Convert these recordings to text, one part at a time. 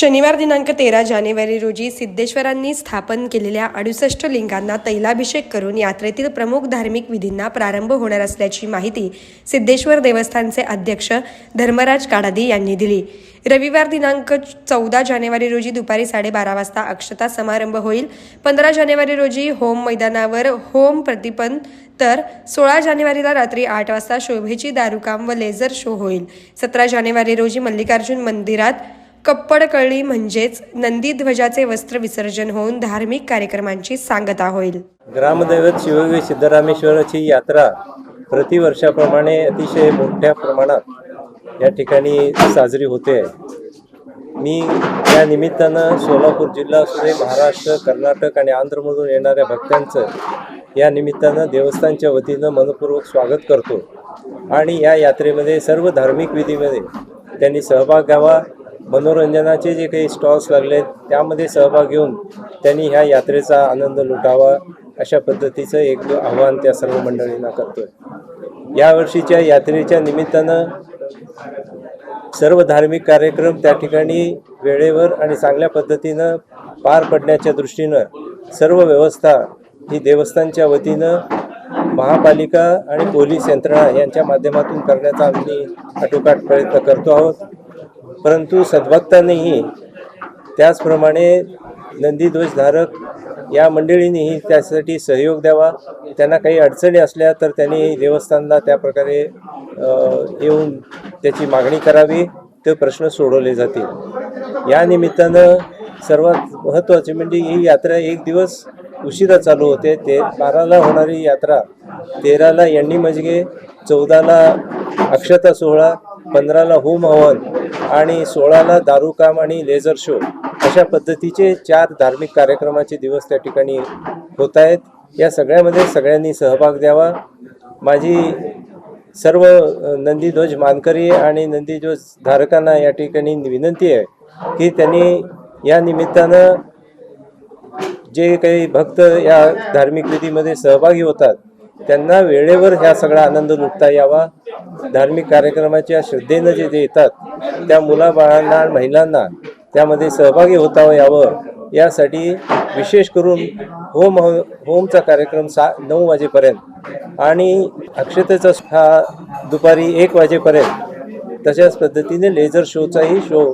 शनिवार दिनांक तेरा जानेवारी रोजी सिद्धेश्वरांनी स्थापन केलेल्या अडुसष्ट लिंगांना तैलाभिषेक करून यात्रेतील प्रमुख धार्मिक विधींना प्रारंभ होणार असल्याची माहिती सिद्धेश्वर देवस्थानचे अध्यक्ष धर्मराज काडादी यांनी दिली. रविवार दिनांक चौदा जानेवारी रोजी दुपारी साडेबारा वाजता अक्षता समारंभ होईल. पंधरा जानेवारी रोजी होम मैदानावर होम प्रतिपन तर सोळा जानेवारीला रात्री आठ वाजता शोभेची दारुकाम व लेझर शो होईल. सतरा जानेवारी रोजी मल्लिकार्जुन मंदिरात कप्पडकळी म्हणजेच म्हणजेच नंदीध्वजाचे वस्त्र विसर्जन होऊन धार्मिक कार्यक्रमांची सांगता होईल. ग्रामदैवत शिवगी सिद्धरामेश्वराची यात्रा प्रतिवर्षाप्रमाणे अतिशय मोठ्या प्रमाणात या ठिकाणी साजरी होते. मी या निमित्तानं सोलापूर जिल्हा असू दे महाराष्ट्र कर्नाटक आणि आंध्रमधून येणाऱ्या भक्तांचं या निमित्तानं देवस्थानच्या वतीनं मनपूर्वक स्वागत करतो. आणि या यात्रेमध्ये सर्व धार्मिक विधीमध्ये त्यांनी सहभाग घ्यावा. मनोरंजनाचे जे काही स्टॉल्स लागले त्यामध्ये सहभाग घेऊन त्यांनी ह्या यात्रेचा आनंद लुटावा अशा पद्धतीचं एक आव्हान त्या सर्व मंडळींना करतोय. यावर्षीच्या यात्रेच्या निमित्तानं सर्व धार्मिक कार्यक्रम त्या ठिकाणी वेळेवर आणि चांगल्या पद्धतीनं पार पडण्याच्या दृष्टीनं सर्व व्यवस्था ही देवस्थानच्या वतीनं महापालिका आणि पोलीस यंत्रणा यांच्या माध्यमातून करण्याचा आम्ही आटोकाट प्रयत्न करतो आहोत. परंतु सद्भक्तांनीही त्याचप्रमाणे नंदीध्वजधारक या मंडळींनीही त्यासाठी सहयोग द्यावा. त्यांना काही अडचणी असल्या तर त्यांनी देवस्थानला त्या प्रकारे येऊन त्याची मागणी करावी. ते प्रश्न सोडवले जातील. या निमित्तानं सर्वात महत्त्वाचे म्हणजे ही यात्रा एक दिवस उशिरा चालू होते. ते बाराला होणारी यात्रा तेराला यांनी मजगे चौदाला अक्षता सोहळा पंधराला होम हवन आणि सोळाला दारूकाम आणि लेझर शो अशा पद्धतीचे चार धार्मिक कार्यक्रमाचे दिवस त्या ठिकाणी होत आहेत. या सगळ्यामध्ये सगळ्यांनी सहभाग द्यावा. माझी सर्व नंदीध्वज मानकरी आणि नंदीध्वज धारकांना या ठिकाणी विनंती आहे की त्यांनी या निमित्तानं जे काही भक्त या धार्मिक विधीमध्ये सहभागी होतात त्यांना वेळेवर ह्या सगळा आनंद लुटता यावा. धार्मिक कार्यक्रमाच्या श्रद्धेनं जे जे येतात त्या मुलाबाळांना महिलांना त्यामध्ये सहभागी होता यावं. यासाठी विशेष करून होम होमचा कार्यक्रम सा नऊ वाजेपर्यंत आणि अक्षतेचा हा दुपारी एक वाजेपर्यंत तशाच पद्धतीने लेझर शोचाही शो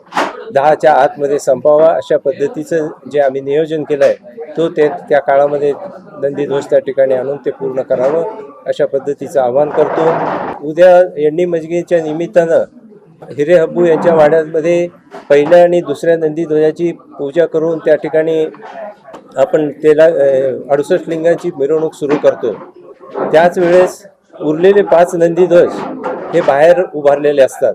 दहाच्या आतमध्ये संपावा अशा पद्धतीचं जे आम्ही नियोजन केलं आहे तो ते त्या काळामध्ये नंदीध्वज त्या ठिकाणी आणून ते पूर्ण करावं अशा पद्धतीचं आवाहन करतो. उद्या एंडी मजगीच्या निमित्तानं हिरे हब्बू यांच्या वाड्यामध्ये पहिल्या आणि दुसऱ्या नंदीध्वजाची पूजा करून त्या ठिकाणी आपण तेला अडुसष्ट लिंगांची मिरवणूक सुरू करतो. त्याच वेळेस उरलेले पाच नंदीध्वज हे बाहेर उभारलेले असतात.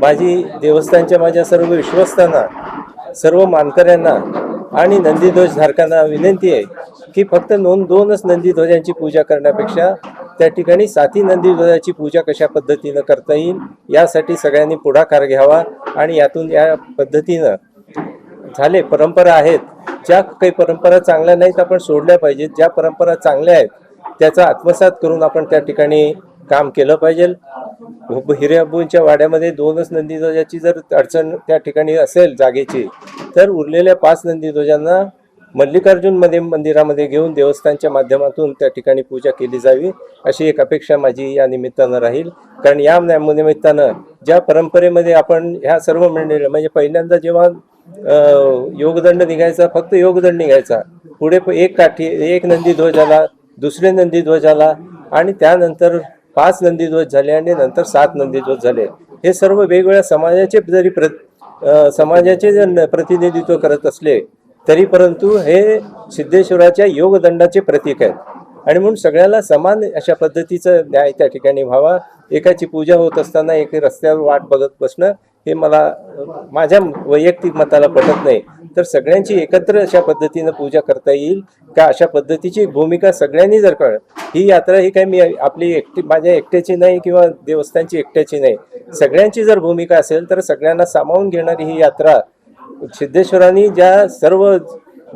माझी देवस्थानच्या माझ्या सर्व विश्वस्तांना सर्व मानकऱ्यांना आणि नंदीध्वज धारकांना विनंती आहे की फक्त नोंद दोनच नंदीध्वजांची पूजा करण्यापेक्षा त्या ठिकाणी साती नंदीध्वजाची पूजा कशा पद्धतीनं करता येईल यासाठी सगळ्यांनी पुढाकार घ्यावा आणि यातून या पद्धतीनं झाले परंपरा आहेत. ज्या काही परंपरा चांगल्या नाहीत आपण सोडल्या पाहिजेत. ज्या परंपरा चांगल्या आहेत त्याचा आत्मसात करून आपण त्या ठिकाणी काम केलं पाहिजे. हिरे अब्बूंच्या वाड्यामध्ये दोनच नंदीध्वजाची जर अडचण त्या ठिकाणी असेल जागेची तर उरलेल्या पाच नंदीध्वजांना मल्लिकार्जुनमध्ये मंदिरामध्ये घेऊन देवस्थानच्या माध्यमातून त्या ठिकाणी पूजा केली जावी अशी एक अपेक्षा माझी या निमित्तानं राहील. कारण या निमित्तानं ज्या परंपरेमध्ये आपण ह्या सर्व मंडळी म्हणजे पहिल्यांदा जेव्हा योगदंड निघायचा फक्त योगदंड निघायचा पुढे एक काठी एक नंदी ध्वजाला दुसरे नंदी ध्वजाला आणि त्यानंतर पाच नंदीध्वज झाले आणि नंतर सात नंदीध्वज झाले. हे सर्व वेगवेगळ्या समाजाचे जरी प्र समाजाचे जर न- प्रतिनिधित्व करत असले तरी परंतु हे सिद्धेश्वराच्या योगदंडाचे प्रतीक आहेत. आणि म्हणून सगळ्याला समान अशा पद्धतीचं न्याय त्या ठिकाणी व्हावा. एकाची पूजा होत असताना एक रस्त्यावर वाट बघत बसणं हे मला माझ्या वैयक्तिक मताला पटत नाही. तर सगळ्यांची एकत्र अशा पद्धतीनं पूजा करता येईल का? अशा पद्धतीची भूमिका सगळ्यांनी जर कळ ही यात्रा ही काही मी आपली एकटी माझ्या एकट्याची नाही किंवा देवस्थानची एकट्याची नाही. सगळ्यांची जर भूमिका असेल तर सगळ्यांना सामावून घेणारी ही यात्रा सिद्धेश्वरांनी ज्या सर्व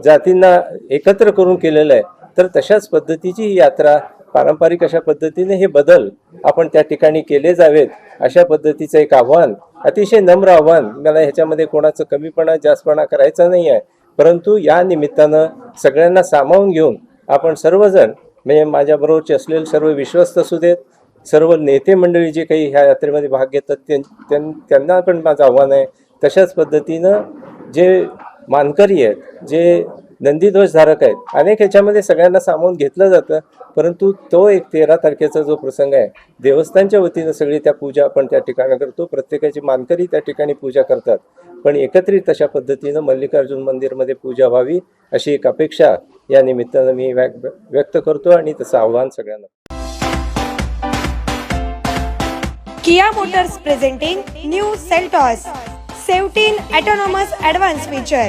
जातींना एकत्र करून केलेलं आहे तर तशाच पद्धतीची ही यात्रा पारंपरिक अशा पद्धतीने हे बदल आपण त्या ठिकाणी केले जावेत अशा पद्धतीचं एक आव्हान अतिशय नम्र आव्हान. मला ह्याच्यामध्ये कोणाचं कमीपणा जास्तपणा करायचा नाही आहे परंतु या निमित्तानं सगळ्यांना सामावून घेऊन आपण सर्वजण म्हणजे माझ्याबरोबरचे असलेले सर्व विश्वस्त असू देत सर्व नेते मंडळी जे काही ह्या यात्रेमध्ये भाग घेतात त्यां- त्यां- त्यांना पण माझं आव्हान आहे. तशाच पद्धतीनं जे मानकरी आहेत जे नंदीध्वजधारक आहेत. अनेक ह्याच्यामध्ये सगळ्यांना सामावून घेतलं जातं परंतु तो एक तेरा तारखेचा जो प्रसंग आहे देवस्थानच्या वतीनं सगळी त्या पूजा आपण त्या ठिकाणी करतो. प्रत्येकाची मानकरी त्या ठिकाणी पूजा करतात. पण एकत्रित अशा पद्धतीनं मल्लिकार्जुन मंदिरमध्ये पूजा व्हावी अशी एक अपेक्षा या निमित्तानं मी व्यक्त व्यक्त करतो आणि तसं आव्हान सगळ्यांना. Kia Motors presenting new Seltos 17 autonomous advance feature.